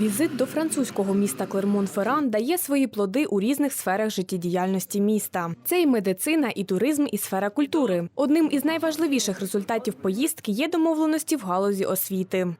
Візит до французького міста Клермон-Ферран дає свої плоди у різних сферах життєдіяльності міста. Це і медицина, і туризм, і сфера культури. Одним із найважливіших результатів поїздки є домовленості в галузі освіти.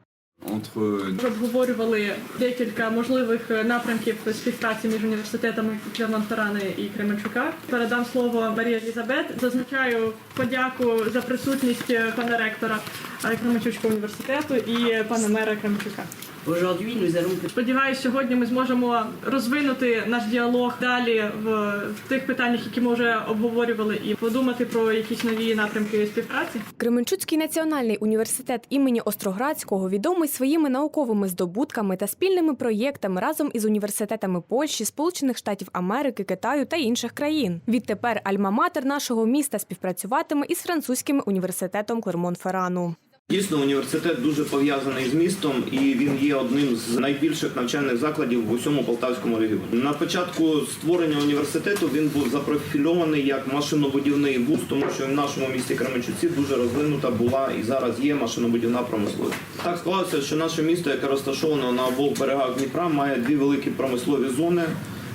обговорювали декілька можливих напрямків співпраці між університетами Клермон-Феррани і Кременчука. Передам слово Марії Елізабет. Зазначаю подяку за присутність пана ректора Кременчуцького університету і пана мера Кременчука. Aujourd'hui, nous allons Сподіваюсь, сьогодні ми зможемо розвинути наш діалог далі в, в тих питаннях, які ми вже обговорювали, і подумати про якісь нові напрямки співпраці. Кременчуцький національний університет імені Остроградського відомий своїми науковими здобутками та спільними проєктами разом із університетами Польщі, Сполучених Штатів Америки, Китаю та інших країн. Відтепер альма-матер нашого міста співпрацюватиме із французьким університетом Клермон-Феррану. Дійсно, університет дуже пов'язаний з містом, і він є одним з найбільших навчальних закладів в усьому Полтавському регіоні. На початку створення університету він був запрофільований як машинобудівний вуз, тому що в нашому місті Кременчуці дуже розвинута була і зараз є машинобудівна промисловість. Так склалося, що наше місто, яке розташоване на обох берегах Дніпра, має дві великі промислові зони.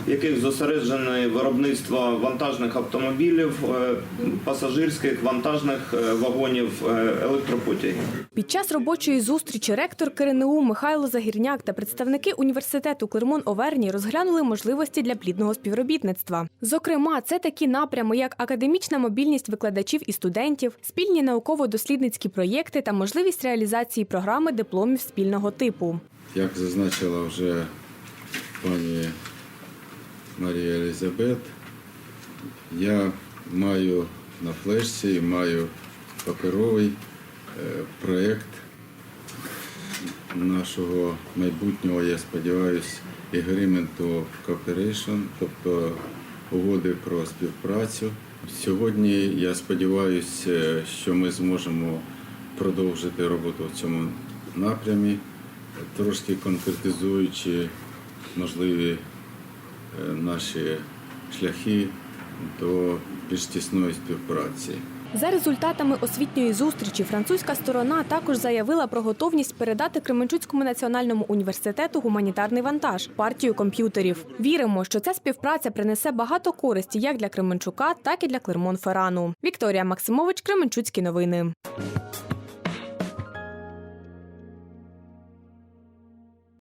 В яких зосереджене виробництво вантажних автомобілів, е, пасажирських вантажних е, вагонів, е, електропотягів. Під час робочої зустрічі ректор КРНУ Михайло Загірняк та представники університету Клермон-Оверні розглянули можливості для плідного співробітництва. Зокрема, це такі напрями, як академічна мобільність викладачів і студентів, спільні науково-дослідницькі проєкти та можливість реалізації програми дипломів спільного типу. Як зазначила вже пані Марія Елізабет, я маю на флешці, маю паперовий е, проєкт нашого майбутнього, я сподіваюся, Agreement of Cooperation, тобто угоди про співпрацю. Сьогодні я сподіваюся, що ми зможемо продовжити роботу в цьому напрямі, трошки конкретизуючи можливі е, наші шляхи до більш тісної співпраці. За результатами освітньої зустрічі французька сторона також заявила про готовність передати Кременчуцькому національному університету гуманітарний вантаж партію комп'ютерів. Віримо, що ця співпраця принесе багато користі як для Кременчука, так і для Клермон-Ферану. Вікторія Максимович, Кременчуцькі новини.